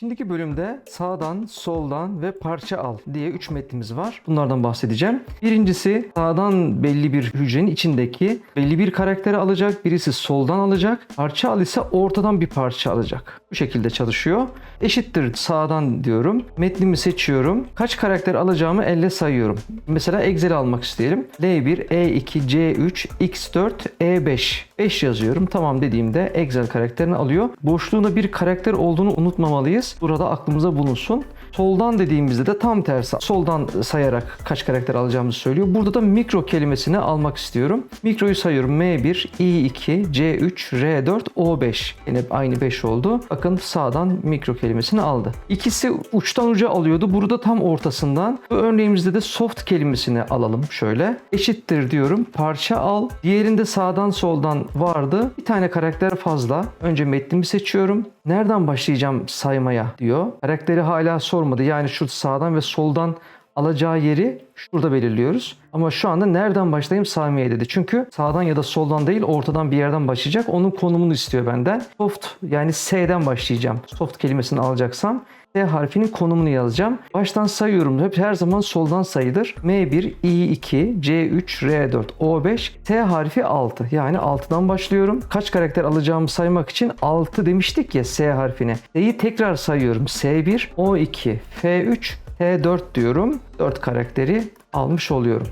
Şimdiki bölümde sağdan, soldan ve parça al diye 3 metnimiz var. Bunlardan bahsedeceğim. Birincisi sağdan belli bir hücrenin içindeki belli bir karakteri alacak. Birisi soldan alacak. Parça al ise ortadan bir parça alacak. Bu şekilde çalışıyor. Eşittir sağdan diyorum. Metnimi seçiyorum. Kaç karakter alacağımı elle sayıyorum. Mesela Excel almak isteyelim. L1, E2, C3, X4, E5. 5 yazıyorum. Tamam dediğimde Excel karakterini alıyor. Boşluğunda bir karakter olduğunu unutmamalıyız. Burada aklımıza bulunsun. Soldan dediğimizde de tam tersi. Soldan sayarak kaç karakter alacağımızı söylüyor. Burada da mikro kelimesini almak istiyorum. Mikroyu sayıyorum. M1, I2, C3, R4, O5. Yine aynı 5 oldu. Bakın sağdan mikro kelimesini aldı. İkisi uçtan uca alıyordu. Burada tam ortasından. Bu örneğimizde de soft kelimesini alalım şöyle. Eşittir diyorum. Parça al. Diğerinde sağdan soldan vardı. Bir tane karakter fazla. Önce metnimi seçiyorum. Nereden başlayacağım saymaya diyor. Karakteri hala sormadı. Yani şu sağdan ve soldan alacağı yeri şurada belirliyoruz. Ama şu anda nereden başlayayım saymaya dedi. Çünkü sağdan ya da soldan değil ortadan bir yerden başlayacak. Onun konumunu istiyor benden. Soft yani S'den başlayacağım. Soft kelimesini alacaksam S harfinin konumunu yazacağım. Baştan sayıyorum. Hep her zaman soldan sayıdır. M1, I2, C3, R4, O5, T harfi 6. Yani 6'dan başlıyorum. Kaç karakter alacağımı saymak için 6 demiştik ya S harfine. S'yi tekrar sayıyorum. S1, O2, F3, T4 diyorum. 4 karakteri almış oluyorum.